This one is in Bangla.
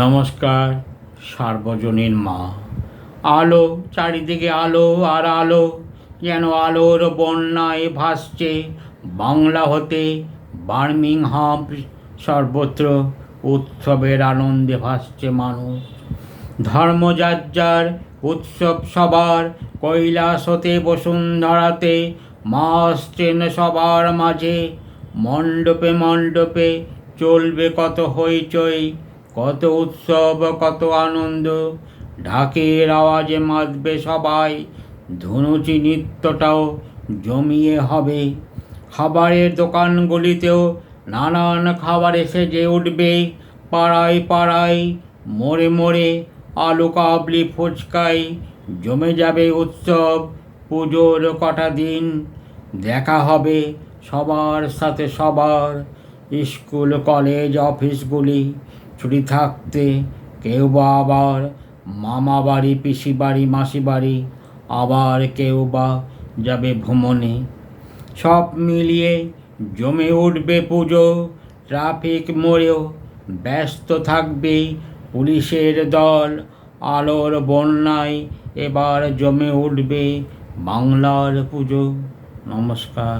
নমস্কার, সার্বজনীন মা। আলো, চারিদিকে আলো আর আলো, যেন আলোর বন্যায় ভাসছে। বাংলা হতে বার্মিংহাম সর্বত্র উৎসবের আনন্দে ভাসছে মানুষ। ধর্মযাজ্জার উৎসব সবার, কৈলাস হতে বসুন্ধরাতে মা আসছেন সবার মাঝে। মণ্ডপে মণ্ডপে চলবে কত হইচই কত উৎসব, কত আনন্দ। ঢাকের আওয়াজে মাতবে সবাই। ধনুচি নৃত্যটাও জমিয়ে হবে। খাবারের দোকানগুলিতেও নানান খাবার এসে যে উঠবে। পাড়ায় পাড়ায় মোড়ে মোড়ে আলু কাবলি ফুচকাই জমে যাবে উৎসব, পুজোর কটা দিন। দেখা হবে সবার সাথে সবার স্কুল, কলেজ, অফিসগুলি। ছুটি থাকতে কেউ বা আবার মামা বাড়ি, পিসি বাড়ি, মাসি বাড়ি, আবার কেউ বা যাবে ভ্রমণে। সব মিলিয়ে জমে উঠবে পুজো, ট্রাফিক মোড়েও ব্যস্ত থাকবে পুলিশের দল। আলোর বন্যায় এবার জমে উঠবে বাংলার পুজো। নমস্কার।